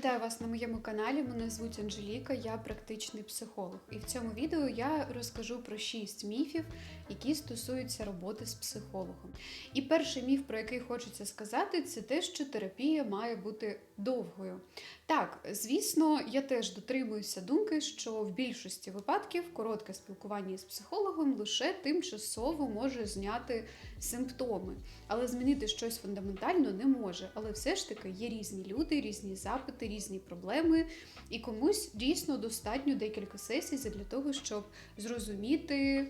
Вітаю вас на моєму каналі. Мене звуть Анжеліка, я практичний психолог. І в цьому відео я розкажу про шість міфів, які стосуються роботи з психологом. І перший міф, про який хочеться сказати, це те, що терапія має бути довгою. Так, звісно, я теж дотримуюся думки, що в більшості випадків коротке спілкування з психологом лише тимчасово може зняти симптоми, але змінити щось фундаментально не може. Але все ж таки є різні люди, різні запити, різні проблеми, і комусь дійсно достатньо декілька сесій для того, щоб зрозуміти,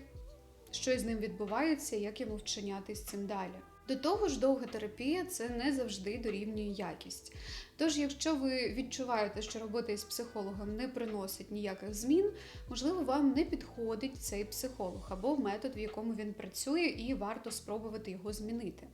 що з ним відбувається, як йому вчиняти з цим далі. До того ж, довга терапія це не завжди дорівнює якість. Тож, якщо ви відчуваєте, що робота із психологом не приносить ніяких змін, можливо, вам не підходить цей психолог або метод, в якому він працює, і варто спробувати його змінити.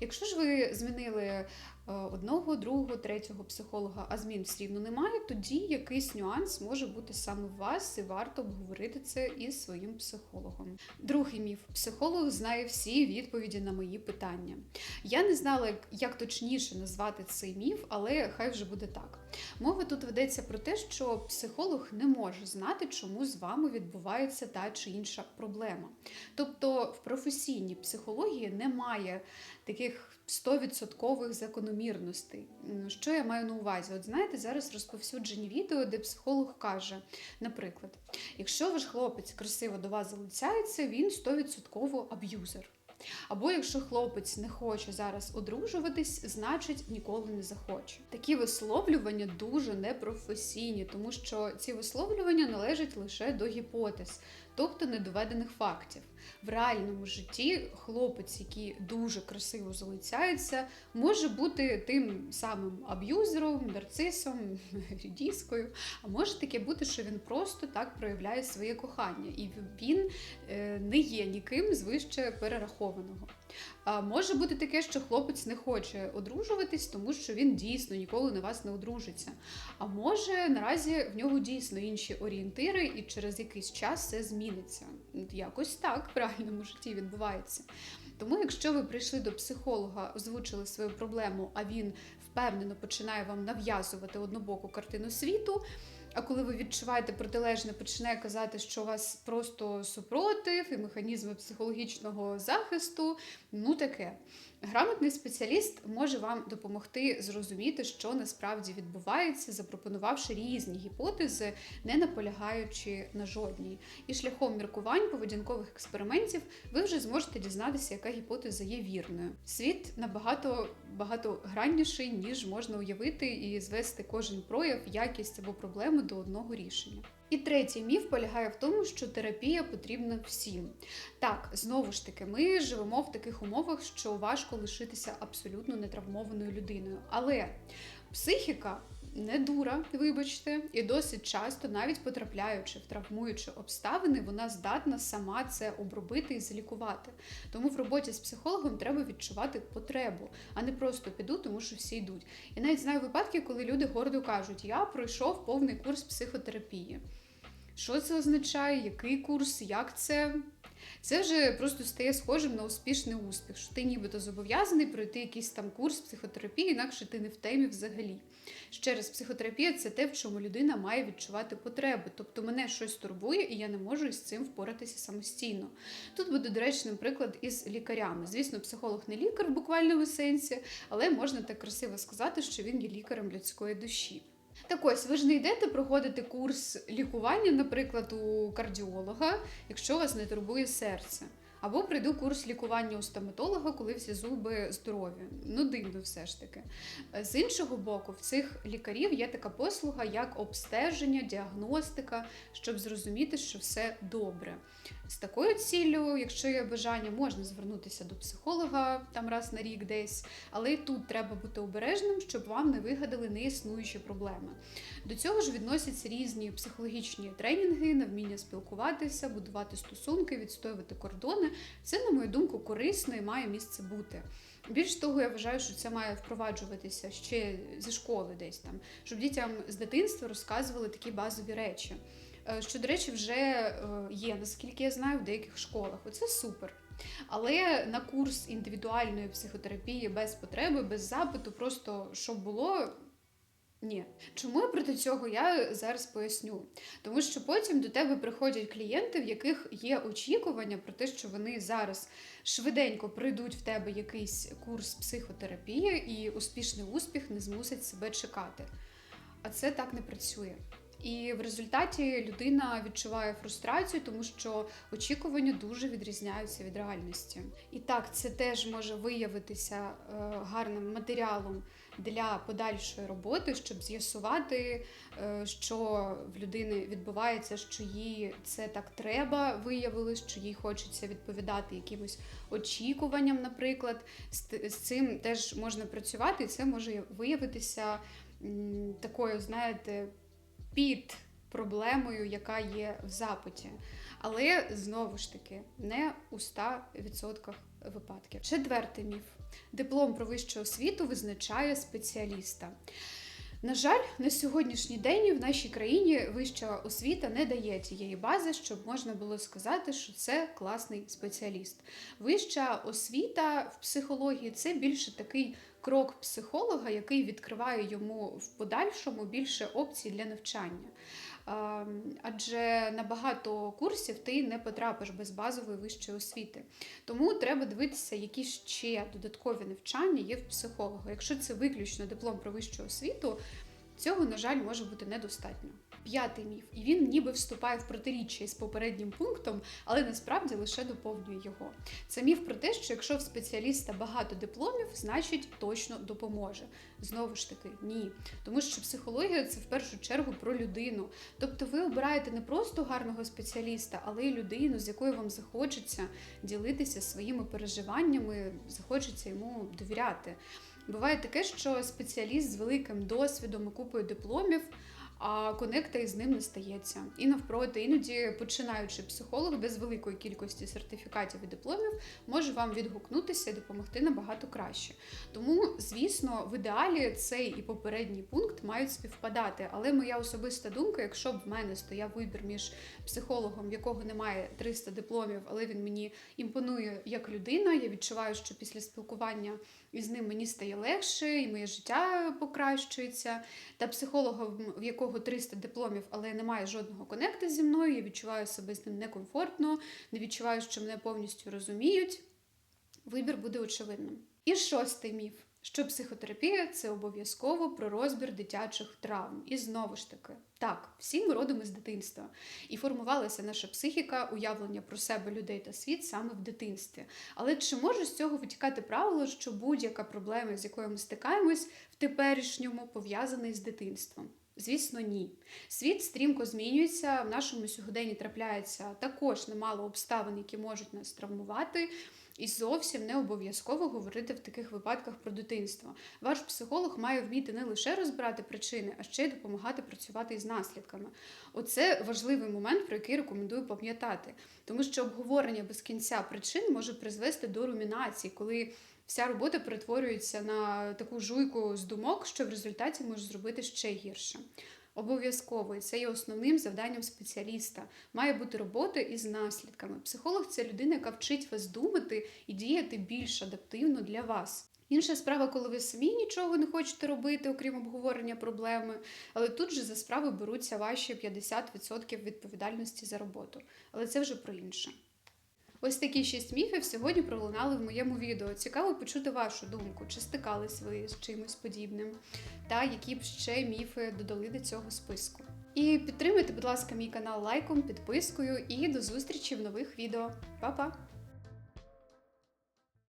Якщо ж ви змінили е, одного, другого, третього психолога, а змін все рівно немає, тоді якийсь нюанс може бути саме в вас, і варто обговорити це із своїм психологом. Другий міф: психолог знає всі відповіді на мої питання. Я не знала, як точніше назвати цей міф, але хай вже буде так. Мова тут ведеться про те, що психолог не може знати, чому з вами відбувається та чи інша проблема. Тобто в професійній психології немає таких 100% закономірностей. Що я маю на увазі? От знаєте, зараз розповсюджені відео, де психолог каже, наприклад, якщо ваш хлопець красиво до вас залицяється, він 100% аб'юзер. Або якщо хлопець не хоче зараз одружуватись, значить ніколи не захоче. Такі висловлювання дуже непрофесійні, тому що ці висловлювання належать лише до гіпотез, тобто недоведених фактів. В реальному житті хлопець, який дуже красиво залицяється, може бути тим самим аб'юзером, нарцисом, рідіскою. А може таке бути, що він просто так проявляє своє кохання, і він е, не є ніким звище перерахованого. А може бути таке, що хлопець не хоче одружуватись, тому що він дійсно ніколи на вас не одружиться. А може наразі в нього дійсно інші орієнтири, і через якийсь час все зміниться. Якось так в реальному житті відбувається. Тому, якщо ви прийшли до психолога, озвучили свою проблему, а він впевнено починає вам нав'язувати однобоку картину світу. А коли ви відчуваєте протилежне, починає казати, що у вас просто супротив і механізми психологічного захисту, ну таке. Грамотний спеціаліст може вам допомогти зрозуміти, що насправді відбувається, запропонувавши різні гіпотези, не наполягаючи на жодній. І шляхом міркувань поведінкових експериментів ви вже зможете дізнатися, яка гіпотеза є вірною. Світ набагато багатогранніший, ніж можна уявити, і звести кожен прояв, якість або проблему до одного рішення. І третій міф полягає в тому, що терапія потрібна всім. Так, знову ж таки, ми живемо в таких умовах, що важко лишитися абсолютно нетравмованою людиною. Але психіка не дура, вибачте, і досить часто, навіть потрапляючи в травмуючі обставини, вона здатна сама це обробити і залікувати. Тому в роботі з психологом треба відчувати потребу, а не просто піду, тому що всі йдуть. Я навіть знаю випадки, коли люди гордо кажуть, я пройшов повний курс психотерапії. Що це означає, який курс, як це? Це вже просто стає схожим на успішний успіх, що ти нібито зобов'язаний пройти якийсь там курс психотерапії, інакше ти не в темі взагалі. Ще раз, психотерапія це те, в чому людина має відчувати потреби. Тобто мене щось турбує, і я не можу із цим впоратися самостійно. Тут буде доречним приклад із лікарями. Звісно, психолог не лікар в буквальному сенсі, але можна так красиво сказати, що він є лікарем людської душі. Так ось, ви ж не йдете проходити курс лікування, наприклад, у кардіолога, якщо вас не турбує серце. Або прийду курс лікування у стоматолога, коли всі зуби здорові. Ну, дивно, все ж таки. З іншого боку, в цих лікарів є така послуга, як обстеження, діагностика, щоб зрозуміти, що все добре. З такою ціллю, якщо є бажання, можна звернутися до психолога там раз на рік десь, але і тут треба бути обережним, щоб вам не вигадали неіснуючі проблеми. До цього ж відносяться різні психологічні тренінги, навміння спілкуватися, будувати стосунки, відстоювати кордони. Це, на мою думку, корисно і має місце бути. Більш того, я вважаю, що це має впроваджуватися ще зі школи, десь там, щоб дітям з дитинства розказували такі базові речі. Е, що, до речі, вже е, є, наскільки я знаю, в деяких школах. Оце супер. Але на курс індивідуальної психотерапії без потреби, без запиту, просто щоб було. Ні. Чому я проти цього я зараз поясню. Тому що потім до тебе приходять клієнти, в яких є очікування про те, що вони зараз швиденько прийдуть в тебе якийсь курс психотерапії, і успішний успіх не змусить себе чекати. А це так не працює. І в результаті людина відчуває фрустрацію, тому що очікування дуже відрізняються від реальності. І так, це теж може виявитися е, гарним матеріалом для подальшої роботи, щоб з'ясувати, е, що в людини відбувається, що їй це так треба, виявилось, що їй хочеться відповідати якимось очікуванням, наприклад. З, цим теж можна працювати, і це може виявитися такою, знаєте, під проблемою, яка є в запиті. Але знову ж таки не у 100% випадків. Четвертий міф: диплом про вищу освіту визначає спеціаліста. На жаль, на сьогоднішній день в нашій країні вища освіта не дає тієї бази, щоб можна було сказати, що це класний спеціаліст. Вища освіта в психології це більше такий крок психолога, який відкриває йому в подальшому більше опцій для навчання. Ем, Адже на багато курсів ти не потрапиш без базової вищої освіти. Тому треба дивитися, які ще додаткові навчання є в психолога. Якщо це виключно диплом про вищу освіту, цього, на жаль, може бути недостатньо. П'ятий міф, і він ніби вступає в протиріччя із попереднім пунктом, але насправді лише доповнює його. Це міф про те, що якщо в спеціаліста багато дипломів, значить точно допоможе. Знову ж таки, ні. Тому що психологія це в першу чергу про людину. Тобто ви обираєте не просто гарного спеціаліста, але й людину, з якою вам захочеться ділитися своїми переживаннями, захочеться йому довіряти. Буває таке, що спеціаліст з великим досвідом і купою дипломів. А конекта із ним не стається. І навпроти, іноді починаючи психолог без великої кількості сертифікатів і дипломів може вам відгукнутися і допомогти набагато краще. Тому, звісно, в ідеалі цей і попередній пункт мають співпадати. Але моя особиста думка, якщо б в мене стояв вибір між психологом, якого немає 300 дипломів, але він мені імпонує як людина, я відчуваю, що після спілкування із ним мені стає легше, і моє життя покращується. Та психологом, в якого 300 дипломів, але немає жодного конекту зі мною, я відчуваю себе з ним некомфортно, не відчуваю, що мене повністю розуміють. Вибір буде очевидним. І шостий міф. Що психотерапія це обов'язково про розбір дитячих травм. І знову ж таки, так, всі ми родом із дитинства. І формувалася наша психіка, уявлення про себе, людей та світ саме в дитинстві. Але чи може з цього витікати правило, що будь-яка проблема, з якою ми стикаємось в теперішньому, пов'язана з дитинством? Звісно, ні. Світ стрімко змінюється. В нашому сьогоденні трапляється також немало обставин, які можуть нас травмувати. І зовсім не обов'язково говорити в таких випадках про дитинство. Ваш психолог має вміти не лише розбирати причини, а ще й допомагати працювати із наслідками. Оце важливий момент, про який рекомендую пам'ятати, тому що обговорення без кінця причин може призвести до румінації, коли вся робота перетворюється на таку жуйку з думок, що в результаті може зробити ще гірше. Обов'язково і це є основним завданням спеціаліста. Має бути робота із наслідками. Психолог це людина, яка вчить вас думати і діяти більш адаптивно для вас. Інша справа, коли ви самі нічого не хочете робити, окрім обговорення проблеми, але тут же за справи беруться ваші 50% відповідальності за роботу. Але це вже про інше. Ось такі шість міфів сьогодні пролунали в моєму відео. Цікаво почути вашу думку, чи стикались ви з чимось подібним, та які б ще міфи додали до цього списку. І підтримайте, будь ласка, мій канал лайком, підпискою і до зустрічі в нових відео. Па-па!